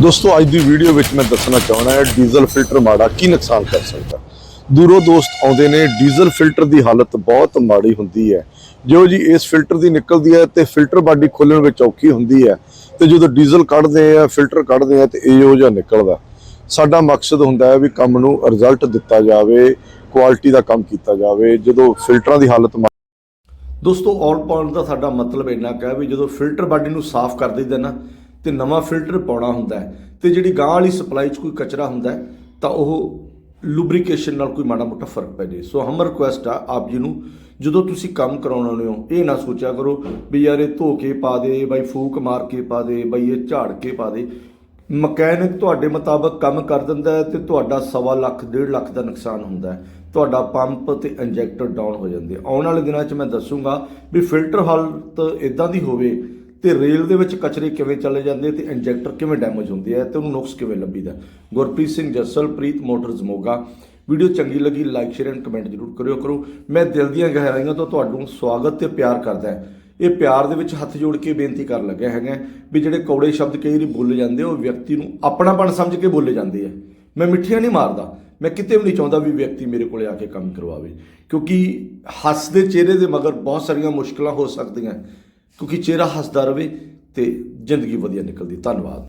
ਦੋਸਤੋ, ਅੱਜ ਦੀ ਵੀਡੀਓ ਵਿੱਚ ਮੈਂ ਦੱਸਣਾ ਚਾਹਣਾ ਹੈ ਡੀਜ਼ਲ ਫਿਲਟਰ ਮਾੜਾ ਕੀ ਨੁਕਸਾਨ ਕਰ ਸਕਦਾ? ਦੂਰੋਂ ਦੋਸਤ ਆਉਂਦੇ ਨੇ ਡੀਜ਼ਲ ਫਿਲਟਰ ਦੀ ਹਾਲਤ ਬਹੁਤ ਮਾੜੀ ਹੁੰਦੀ ਹੈ। ਜੋ ਜੀ ਇਸ ਫਿਲਟਰ ਦੀ ਨਿਕਲਦੀ ਹੈ ਤੇ ਫਿਲਟਰ ਬਾਡੀ ਖੋਲਣ ਵਿੱਚ ਔਖੀ ਹੁੰਦੀ ਹੈ ਤੇ ਜਦੋਂ ਡੀਜ਼ਲ ਕੱਢਦੇ ਆ ਫਿਲਟਰ ਕੱਢਦੇ ਆ ਤੇ ਇਹੋ ਜਿਹਾ ਨਿਕਲਦਾ। ਸਾਡਾ ਮਕਸਦ ਹੁੰਦਾ ਹੈ ਵੀ ਕੰਮ ਨੂੰ ਰਿਜ਼ਲਟ ਦਿੱਤਾ ਜਾਵੇ ਕੁਆਲਿਟੀ ਦਾ ਕੰਮ ਕੀਤਾ ਜਾਵੇ, ਜਦੋਂ ਫਿਲਟਰਾਂ ਦੀ ਹਾਲਤ ਮਾ- ਦੋਸਤੋ ਆਲ ਪਾਉਣ ਦਾ ਸਾਡਾ ਮਤਲਬ ਇੰਨਾ ਕੁ ਵੀ ਜਦੋਂ ਫਿਲਟਰ ਬਾਡੀ ਨੂੰ ਸਾਫ਼ ਕਰ ਦਈਦਾ ਨਾ ਤੇ ਨਵਾਂ ਫਿਲਟਰ ਪਾਉਣਾ ਹੁੰਦਾ ਹੈ ਤੇ ਜਿਹੜੀ ਗਾਂ ਵਾਲੀ ਸਪਲਾਈ 'ਚ ਕੋਈ ਕਚਰਾ ਹੁੰਦਾ ਹੈ, ਤਾਂ ਉਹ ਲੁਬਰੀਕੇਸ਼ਨ ਨਾਲ ਕੋਈ ਮਾੜਾ ਮੋਟਾ ਫ਼ਰਕ ਪੈ ਜੇ। ਸੋ ਹਮ ਰਿਕੁਐਸਟ ਆ ਆਪ ਜੀ ਨੂੰ, ਜਦੋਂ ਤੁਸੀਂ ਕੰਮ ਕਰਾਉਣ ਹੋ, ਇਹ ਨਾ ਸੋਚਿਆ ਕਰੋ ਵੀ ਯਾਰ ਇਹ ਧੋ ਕੇ ਪਾ ਦੇ, ਬਾਈ ਫੂਕ ਮਾਰ ਕੇ ਪਾ ਦੇ, ਬਾਈ ਇਹ ਝਾੜ ਕੇ ਪਾ ਦੇ। ਮਕੈਨਿਕ ਤੁਹਾਡੇ ਮੁਤਾਬਕ ਕੰਮ ਕਰ ਦਿੰਦਾ ਹੈ ਤੇ ਤੁਹਾਡਾ ਸਵਾ ਲੱਖ, ਡੇਢ ਲੱਖ ਦਾ ਨੁਕਸਾਨ ਹੁੰਦਾ ਹੈ। ਤੁਹਾਡਾ ਪੰਪ ਤੇ ਇੰਜੈਕਟਰ ਡਾਊਨ ਹੋ ਜਾਂਦੇ ਆਉਣ ਵਾਲੇ ਦਿਨਾਂ 'ਚ ਮੈਂ ਦੱਸੂਗਾ ਵੀ ਫਿਲਟਰ ਹਾਲਤ ਇਦਾਂ ਦੀ ਹੋਵੇ ਤੇ ਰੇਲ ਦੇ ਵਿੱਚ ਕਚਰੇ ਕਿਵੇਂ ਚਲੇ ਜਾਂਦੇ ਤੇ ਇੰਜੈਕਟਰ ਕਿਵੇਂ ਡੈਮੇਜ ਹੁੰਦੇ ਆ ਤੇ ਉਹਨੂੰ ਨੁਕਸ ਕਿਵੇਂ ਲੱਭੀਦਾ। ਗੁਰਪ੍ਰੀਤ ਸਿੰਘ ਜੱਸਲ, ਪ੍ਰੀਤ ਮੋਟਰਸ ਮੋਗਾ। ਵੀਡੀਓ ਚੰਗੀ ਲੱਗੀ ਲਾਈਕ ਸ਼ੇਅਰ ਐਂਡ ਕਮੈਂਟ ਜ਼ਰੂਰ ਕਰਿਓ ਕਰੋ। ਮੈਂ ਦਿਲ ਦੀਆਂ ਗਹਿਰਾਈਆਂ ਤੋਂ ਤੁਹਾਨੂੰ ਸਵਾਗਤ ਤੇ ਪਿਆਰ ਕਰਦਾ ਇਹ ਪਿਆਰ ਦੇ ਵਿੱਚ ਹੱਥ ਜੋੜ ਕੇ ਬੇਨਤੀ ਕਰਨ ਲੱਗਿਆ ਹੈਗਾ ਵੀ ਜਿਹੜੇ ਕੌੜੇ ਸ਼ਬਦ ਕਈ ਵਾਰੀ ਬੋਲੇ ਜਾਂਦੇ ਉਹ ਵਿਅਕਤੀ ਨੂੰ ਆਪਣਾਪਣ ਸਮਝ ਕੇ ਬੋਲੇ ਜਾਂਦੇ ਆ। ਮੈਂ ਮਿੱਠੀਆਂ ਨਹੀਂ ਮਾਰਦਾ, ਮੈਂ ਕਿਤੇ ਵੀ ਨਹੀਂ ਚਾਹੁੰਦਾ ਵੀ ਵਿਅਕਤੀ ਮੇਰੇ ਕੋਲੇ ਆ ਕੇ ਕੰਮ ਕਰਵਾਵੇ। ਕਿਉਂਕਿ ਹੱਸਦੇ ਚਿਹਰੇ ਦੇ ਮਗਰ ਬਹੁਤ ਸਾਰੀਆਂ ਮੁਸ਼ਕਲਾਂ ਹੋ ਸਕਦੀਆਂ। ਕਿਉਂਕਿ ਚਿਹਰਾ ਹੱਸਦਾ ਰਵੇ ਤੇ ਜ਼ਿੰਦਗੀ ਵਧੀਆ ਨਿਕਲਦੀ। ਧੰਨਵਾਦ।